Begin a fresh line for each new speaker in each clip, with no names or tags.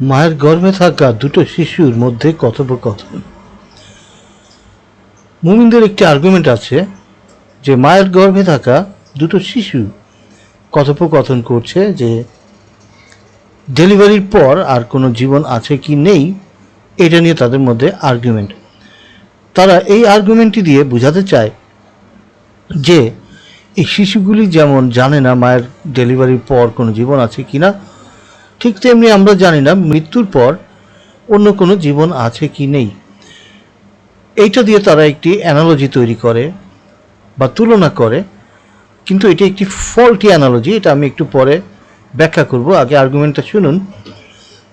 মায়ের গর্ভে থাকা দুটো শিশুর মধ্যে কথোপকথন। মুমিনদের একটি আর্গুমেন্ট আছে যে মায়ের গর্ভে থাকা দুটো শিশু কথোপকথন করছে যে ডেলিভারির পর আর কোনো জীবন আছে কি নেই, এটা নিয়ে তাদের মধ্যে আর্গুমেন্ট তারা এই আর্গুমেন্টটি দিয়ে বোঝাতে চায় যে এই শিশুগুলি যেমন জানে না মায়ের ডেলিভারির পর কোনো জীবন আছে কি না ঠিক তেমনি আমরা জানি না মৃত্যুর পর অন্য কোনো জীবন আছে কি নেই। এইটা দিয়ে তারা একটি অ্যানালজি তৈরি করে বা তুলনা করে, কিন্তু এটি একটি ফল্টি অ্যানালজি এটা আমি একটু পরে ব্যাখ্যা করব। আগে আর্গুমেন্টটা শুনুন।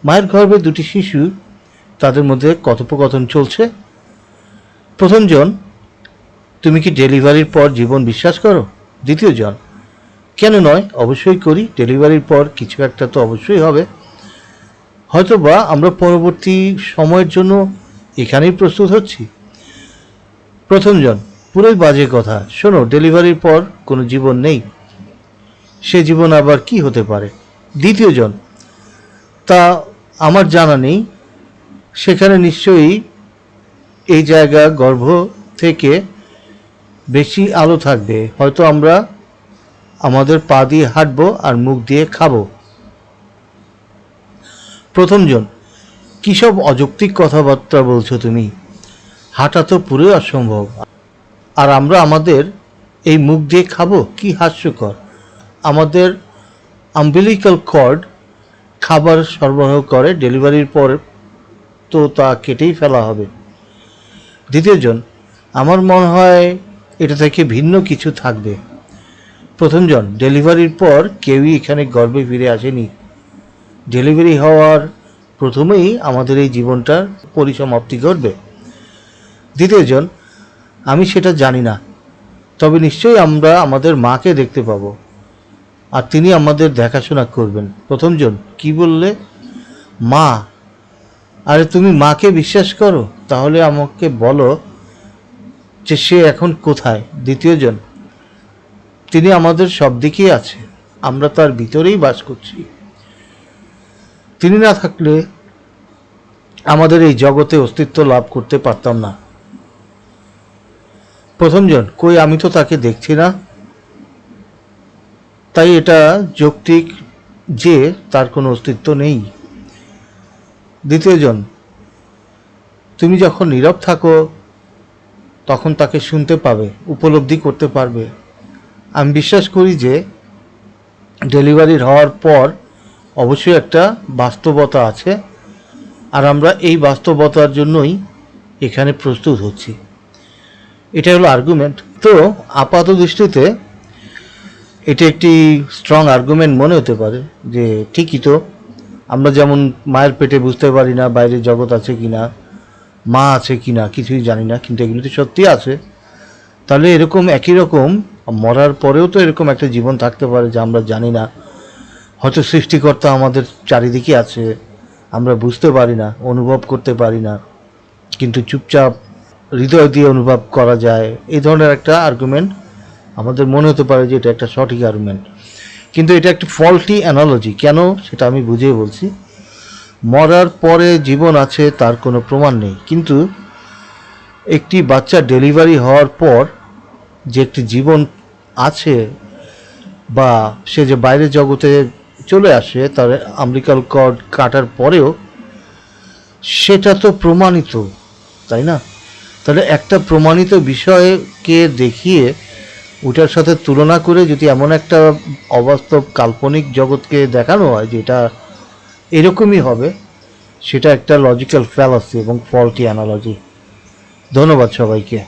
মায়ের গর্ভে দুটি শিশু, তাদের মধ্যে কথোপকথন চলছে। প্রথমজন তুমি কি ডেলিভারির পর জীবন বিশ্বাস করো? দ্বিতীয় জন কেন নয়? অবশ্যই করি। ডেলিভারির পর কিছু একটা তো অবশ্যই হবে। হয়তো বা আমরা পরবর্তী সময়ের জন্য এখানেই প্রস্তুত হচ্ছি। প্রথমজন পুরোই বাজে কথা। শোনো, ডেলিভারির পর কোনো জীবন নেই। সে জীবন আবার কি হতে পারে? দ্বিতীয়জন তা আমার জানা নেই। সেখানে নিশ্চয়ই এই জায়গা গর্ভ থেকে বেশি আলো থাকবে। হয়তো আমরা আমাদের পা দিয়ে হাঁটবো আর মুখ দিয়ে খাব। প্রথমজন কী সব অযৌক্তিক কথাবার্তা বলছো তুমি? হাঁটা তো পুরোই অসম্ভব। আর আমরা আমাদের এই মুখ দিয়ে খাব? কি হাস্যকর। আমাদের আম্বিলিক্যাল কর্ড খাবার সরবরাহ করে, ডেলিভারির পর তো তা কেটেই ফেলা হবে। দ্বিতীয়জন আমার মনে হয় এটা থেকে ভিন্ন কিছু থাকবে। প্রথমজন ডেলিভারির পর কেউই এখানে গর্বে ফিরে আসেনি। ডেলিভারি হওয়ার প্রথমেই আমাদের এই জীবনটার পরিসমাপ্তি ঘটবে। দ্বিতীয়জন, আমি সেটা জানি না, তবে নিশ্চয়ই আমরা আমাদের মাকে দেখতে পাবো, আর তিনি আমাদের দেখাশোনা করবেন। প্রথমজন, কি বললে? মা, আরে তুমি মাকে বিশ্বাস করো? তাহলে আমাকে বলো যে সে এখন কোথায়। দ্বিতীয়জন তিনি আমাদের সব দিকেই আছে। আমরা তার ভিতরেই বাস করছি। তিনি না থাকলে আমাদের এই জগতে অস্তিত্ব লাভ করতে পারতাম না। প্রথমজন কই, আমি তো তাকে দেখছি না। তাই এটা যৌক্তিক যে তার কোনো অস্তিত্ব নেই। দ্বিতীয়জন তুমি যখন নীরব থাকো, তখন তাকে শুনতে পাবে, উপলব্ধি করতে পারবে। আমি বিশ্বাস করি যে ডেলিভারির হওয়ার পর অবশ্যই একটা বাস্তবতা আছে আর আমরা এই বাস্তবতার জন্যই এখানে প্রস্তুত হচ্ছি। এটা হলো আর্গুমেন্ট তো আপাত দৃষ্টিতে এটা একটি স্ট্রং আর্গুমেন্ট মনে হতে পারে যে ঠিকই তো, আমরা যেমন মায়ের পেটে বুঝতে পারি না বাইরে জগৎ আছে কি না মা আছে কি না কিছুই জানি না, কিন্তু এগুলো তো সত্যি আছে। তাহলে এরকম একই রকম মরার পরেও তো এরকম একটা জীবন থাকতে পারে যা আমরা জানি না। হয়তো সৃষ্টিকর্তা আমাদের চারিদিকে আছে, আমরা বুঝতে পারি না, অনুভব করতে পারি না। কিন্তু চুপচাপ হৃদয় দিয়ে অনুভব করা যায়, এই ধরনের একটা আর্গুমেন্ট আমাদের মনে হতে পারে যে এটা একটা সঠিক আর্গুমেন্ট কিন্তু এটা একটা ফল্টি অ্যানালজি কেন? সেটা আমি বুঝিয়ে বলছি। মরার পরে জীবন আছে, তার কোনো প্রমাণ নেই। কিন্তু একটি বাচ্চা ডেলিভারি হওয়ার পর যে একটি জীবন আছে বা সে যে বাইরের জগতে চলে আসে, তার আমেরিকাল কর্ড কাটার পরেও সেটা তো প্রমাণিত, তাই না? তাহলে একটা প্রমাণিত বিষয়কে দেখিয়ে ওটার সাথে তুলনা করে যদি এমন একটা অবাস্তব কাল্পনিক জগৎকে দেখানো হয় যে এটা এরকমই হবে, সেটা একটা লজিক্যাল ফ্যালাসি এবং ফল্টি অ্যানালজি ধন্যবাদ সবাইকে।